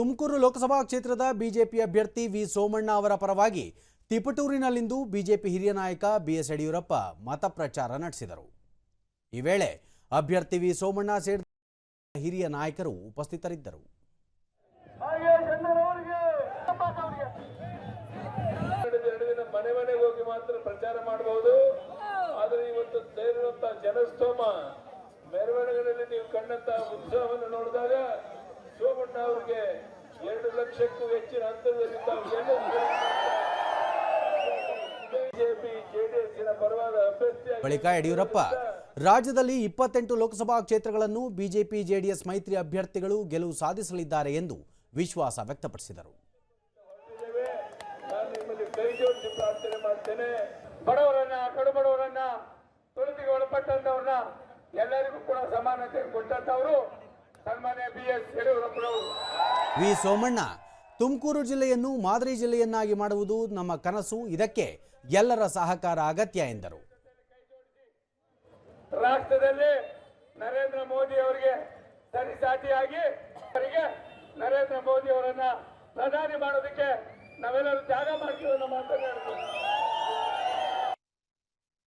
ತುಮಕೂರು ಲೋಕಸಭಾ ಕ್ಷೇತ್ರದ ಬಿಜೆಪಿ ಅಭ್ಯರ್ಥಿ ವಿ ಸೋಮಣ್ಣ ಅವರ ಪರವಾಗಿ ತಿಪಟೂರಿನಲ್ಲಿಂದು ಬಿಜೆಪಿ ಹಿರಿಯ ನಾಯಕ ಬಿಎಸ್ ಯಡಿಯೂರಪ್ಪ ಮತ ಪ್ರಚಾರ ನಡೆಸಿದರು. ಈ ವೇಳೆ ಅಭ್ಯರ್ಥಿ ವಿ ಸೋಮಣ್ಣ ಸೇರಿದಂತೆ ಹಿರಿಯ ನಾಯಕರು ಉಪಸ್ಥಿತರಿದ್ದರು. ಮನೆ ಮನೆಗೆ ಹೋಗಿ ಮಾತ್ರ ಪ್ರಚಾರ ಮಾಡಬಹುದು. ಆದರೆ ಇವತ್ತು ಜನಸ್ತೋಮ, ಮೆರವಣಿಗೆಯಲ್ಲಿ ನೀವು ಕಂಡಂತ ಉತ್ಸವವನ್ನು ನೋಡಿದಾಗ ಲಕ್ಷಕ್ಕೂ ಹೆಚ್ಚಿನ ಅಂತರದಲ್ಲಿ ತಾವು ಬಿಜೆಪಿ ಜೆಡಿಎಸ್ನ ಪರವಾದ ಅಭ್ಯರ್ಥಿ ಬಳಿಕ ಯಡಿಯೂರಪ್ಪ ರಾಜ್ಯದಲ್ಲಿ ಇಪ್ಪತ್ತೆಂಟು ಲೋಕಸಭಾ ಕ್ಷೇತ್ರಗಳನ್ನು ಬಿಜೆಪಿ ಜೆಡಿಎಸ್ ಮೈತ್ರಿ ಅಭ್ಯರ್ಥಿಗಳು ಗೆಲುವು ಸಾಧಿಸಲಿದ್ದಾರೆ ಎಂದು ವಿಶ್ವಾಸ ವ್ಯಕ್ತಪಡಿಸಿದರು. ಬಡವರನ್ನ ಕಡು ಬಡವರನ್ನ ಒಳಪಟ್ಟಂತವ್ರನ್ನ ಎಲ್ಲರಿಗೂ ಕೂಡ ಸಮಾನತೆ ಕೊಟ್ಟಂತವರು ಸನ್ಮಾನ್ಯ ಬಿ ಎಸ್ ಯಡಿಯೂರಪ್ಪನವರು. ವಿ ಸೋಮಣ್ಣ, ತುಮಕೂರು ಜಿಲ್ಲೆಯನ್ನು ಮಾದರಿ ಜಿಲ್ಲೆಯನ್ನಾಗಿ ಮಾಡುವುದು ನಮ್ಮ ಕನಸು, ಇದಕ್ಕೆ ಎಲ್ಲರ ಸಹಕಾರ ಅಗತ್ಯ, ಎಂದರು. ರಾಷ್ಟ್ರದಲ್ಲಿ ನರೇಂದ್ರ ಮೋದಿ ಅವರಿಗೆ ಸರಿಸಾಟಿಯಾಗಿ ಅವರಿಗೆ ನರೇಂದ್ರ ಮೋದಿ ಅವರನ್ನ ಪ್ರಧಾನಿ ಮಾಡೋದಕ್ಕೆ